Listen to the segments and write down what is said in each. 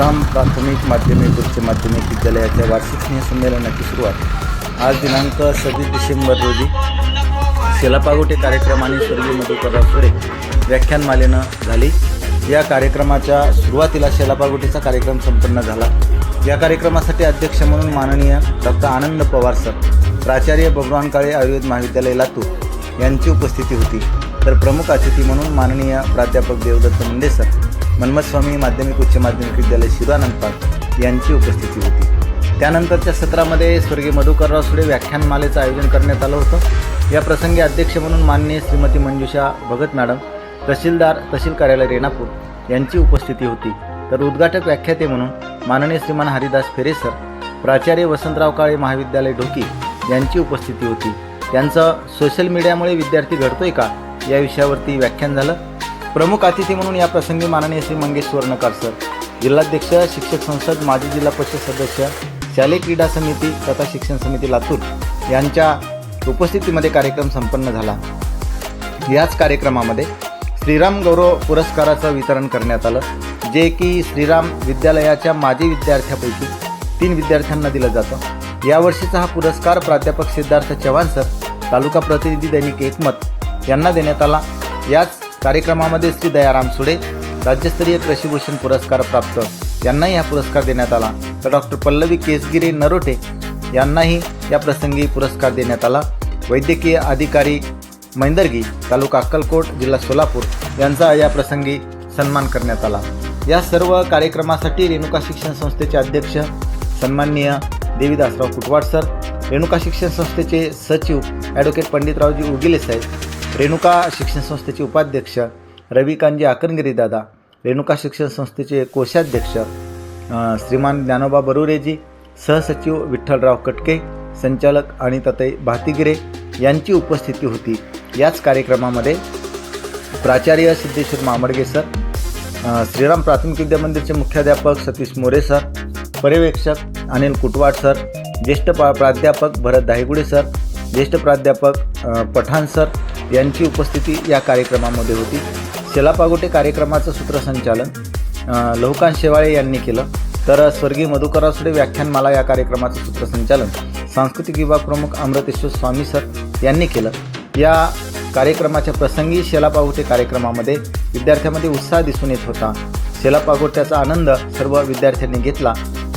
श्रीराम प्राथमिक माध्यमिक उच्च माध्यमिक विद्यालयाच्या वार्षिक स्नेहसंमेलनाची सुरुवात आज दिनांक सव्वीस डिसेंबर रोजी शेलापागोटे कार्यक्रम आणि स्वर्गीय मधुकरराव सुरे व्याख्यानमालेनं झाली. या कार्यक्रमाच्या सुरुवातीला शेलापागोटेचा कार्यक्रम संपन्न झाला. या कार्यक्रमासाठी अध्यक्ष म्हणून माननीय डॉक्टर आनंद पवार सर प्राचार्य भगवान काळे आयुर्वेद महाविद्यालय लातूर यांची उपस्थिती होती. तर प्रमुख अतिथी म्हणून माननीय प्राध्यापक देवदत्त मुंडे सर मन्मथस्वामी माध्यमिक उच्च माध्यमिक विद्यालय शिवानंद पार्क यांची उपस्थिती होती. त्यानंतरच्या सत्रामध्ये स्वर्गीय मधुकरराव सुडे व्याख्यानमालेचं आयोजन करण्यात आलं होतं. या प्रसंगी अध्यक्ष म्हणून माननीय श्रीमती मंजुषा भगत मॅडम तहसीलदार तहसील कार्यालय रेणापूर यांची उपस्थिती होती. तर उद्घाटक व्याख्याते म्हणून माननीय श्रीमान हरिदास फेरेसर प्राचार्य वसंतराव काळे महाविद्यालय ढोकी यांची उपस्थिती होती. त्यांचं सोशल मीडियामुळे विद्यार्थी घडतोय का या विषयावरती व्याख्यान झालं. प्रमुख अतिथी म्हणून या प्रसंगी माननीय श्री मंगेश सुवर्णकार सर जिल्हाध्यक्ष शिक्षक संसद माजी जिल्हा परिषद सदस्य शालेय क्रीडा समिती तथा शिक्षण समिती लातूर यांच्या उपस्थितीमध्ये कार्यक्रम संपन्न झाला. याच कार्यक्रमामध्ये श्रीराम गौरव पुरस्काराचं वितरण करण्यात आलं जे की श्रीराम विद्यालयाच्या माजी विद्यार्थ्यापैकी तीन विद्यार्थ्यांना दिलं जातं. यावर्षीचा हा पुरस्कार प्राध्यापक सिद्धार्थ चव्हाण सर तालुका प्रतिनिधी दैनिक एकमत यांना देण्यात आला. याच कार्यक्रमामध्ये श्री दयाराम सुडे राज्यस्तरीय कृषीभूषण पुरस्कार प्राप्त. यांनाही हा पुरस्कार देण्यात आला. तर डॉक्टर पल्लवी केसगिरी नरोटे यांनाही या प्रसंगी पुरस्कार देण्यात आला. वैद्यकीय अधिकारी मैंदर्गी तालुका अक्कलकोट जिल्हा सोलापूर यांचा या प्रसंगी सन्मान करण्यात आला. या सर्व कार्यक्रमासाठी रेणुका शिक्षण संस्थेचे अध्यक्ष सन्माननीय देवीदासराव कुटवाड सर रेणुका शिक्षण संस्थेचे सचिव ॲडव्होकेट पंडितरावजी उगिले साहेब रेणुका शिक्षण संस्थेचे उपाध्यक्ष रविकांतजी आकनगिरी दादा रेणुका शिक्षण संस्थेचे कोषाध्यक्ष श्रीमान ज्ञानोबा बरुरेजी सहसचिव विठ्ठलराव कटके संचालक आणि ततई भातीगिरे यांची उपस्थिती होती. याच कार्यक्रमामध्ये प्राचार्य सिद्धेश्वर मामडगे सर श्रीराम प्राथमिक विद्या मंदिरचे मुख्याध्यापक सतीश मोरे सर पर्यवेक्षक अनिल कुटवाड सर ज्येष्ठ पा प्राध्यापक भरत दाहेगुडे सर ज्येष्ठ प्राध्यापक पठाण सर यांची उपस्थिती या कार्यक्रमामध्ये होती. शेलापागोटे कार्यक्रमाचं सूत्रसंचालन अ, शेवाळे यांनी केलं. तर स्वर्गीय मधुकरासुडे व्याख्यानमाला या कार्यक्रमाचं सूत्रसंचालन सांस्कृतिक विभाग प्रमुख अमृतेश्वर स्वामी सर यांनी केलं. या कार्यक्रमाच्या प्रसंगी शेलापागोटे कार्यक्रमामध्ये विद्यार्थ्यांमध्ये उत्साह दिसून येत होता. शेलापागोट्याचा आनंद सर्व विद्यार्थ्यांनी घेतला.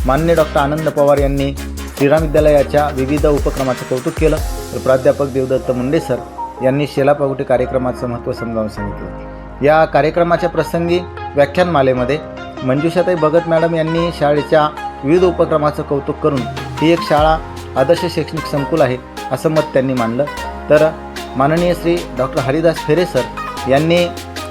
मान्य डॉक्टर आनंद पवार यांनी श्रीराम विद्यालयाच्या विविध उपक्रमाचं कौतुक केलं. तर प्राध्यापक देवदत्त मुंडे सर यांनी शेलापागोटे कार्यक्रमाचं महत्त्व समजावून सांगितलं. या कार्यक्रमाच्या प्रसंगी व्याख्यानमालेमध्ये मंजुषाताई भगत मॅडम यांनी शाळेच्या विविध उपक्रमाचं कौतुक करून ही एक शाळा आदर्श शैक्षणिक संकुल आहे असं मत त्यांनी मांडलं तर माननीय श्री डॉक्टर हरिदास फेरे सर यांनी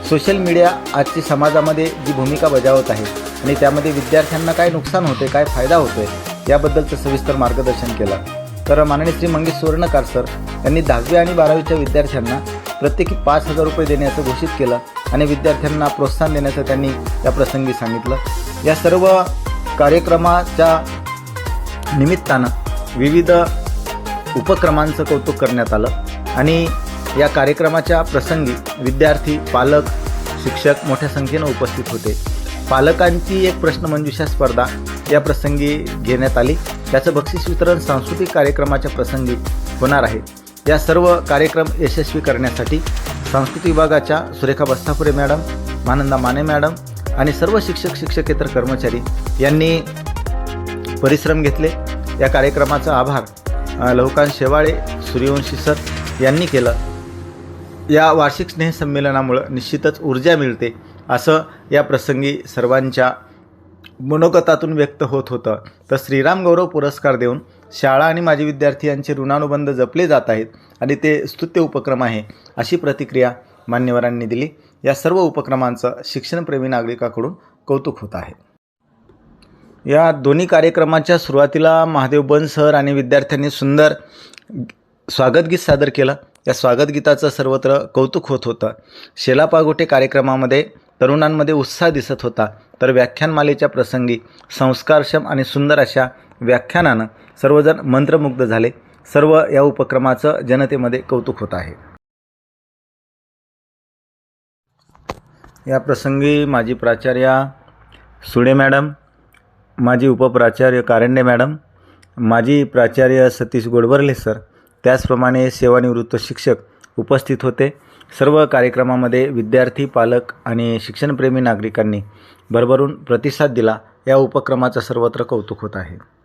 सोशल मीडिया आजची समाजामध्ये जी भूमिका बजावत आहे आणि त्यामध्ये विद्यार्थ्यांना काय नुकसान होते काय फायदा होतोय याबद्दलचं सविस्तर मार्गदर्शन केलं. तर माननीय श्री मंगेश सुवर्णकार सर यांनी दहावी आणि बारावीच्या विद्यार्थ्यांना प्रत्येकी पाच हजार रुपये देण्याचं घोषित केलं आणि विद्यार्थ्यांना प्रोत्साहन देण्याचं त्यांनी या प्रसंगी सांगितलं. या सर्व कार्यक्रमाच्या निमित्तानं विविध उपक्रमांचं कौतुक करण्यात आलं आणि या कार्यक्रमाच्या प्रसंगी विद्यार्थी पालक शिक्षक मोठ्या संख्येनं उपस्थित होते. पालकांची एक प्रश्नमंजुषा स्पर्धा या प्रसंगी घेण्यात आली. त्याचं बक्षीस वितरण सांस्कृतिक कार्यक्रमाच्या प्रसंगी होणार आहे. या सर्व कार्यक्रम यशस्वी करण्यासाठी सांस्कृतिक विभागाच्या सुरेखा बस्तापुरे मॅडम मानंदा माने मॅडम आणि सर्व शिक्षक शिक्षकेतर कर्मचारी यांनी परिश्रम घेतले. या कार्यक्रमाचा आभार अ, लहुकांत शेवाळे सूर्यवंशी सर यांनी केलं. या वार्षिक स्नेहसंमेलनामुळं निश्चितच ऊर्जा मिळते असं या प्रसंगी सर्वांच्या मनोगतातून व्यक्त होत होतं. तर श्रीराम गौरव पुरस्कार देऊन शाळा आणि माजी विद्यार्थी यांचे ऋणानुबंध जपले जात आहेत आणि ते स्तुत्य उपक्रम आहे अशी प्रतिक्रिया मान्यवरांनी दिली. या सर्व उपक्रमांचं शिक्षणप्रेमी नागरिकाकडून कौतुक होत आहे. या दोन्ही कार्यक्रमाच्या सुरुवातीला महादेव बन सर आणि विद्यार्थ्यांनी सुंदर स्वागतगीत सादर केलं. या स्वागतगीताचं सर्वत्र कौतुक होत होतं. शेलापागोटे कार्यक्रमामध्ये तरुणांमध्ये उत्साह दिसत होता. तर व्याख्यानमालेच्या प्रसंगी संस्कारक्षम आणि सुंदर अशा व्याख्यानानं सर्वजण मंत्रमुग्ध झाले. सर्व या उपक्रमाचं जनतेमध्ये कौतुक होत आहे. या प्रसंगी माजी प्राचार्या सुडे मॅडम माजी उपप्राचार्य कारंडे मॅडम माजी प्राचार्य सतीश गोडबर्ले सर त्याचप्रमाणे सेवानिवृत्त शिक्षक उपस्थित होते. सर्व कार्यक्रमामध्ये विद्यार्थी पालक आणि शिक्षणप्रेमी नागरिकांनी भरभरून प्रतिसाद दिला. या उपक्रमाचं सर्वत्र कौतुक होत आहे.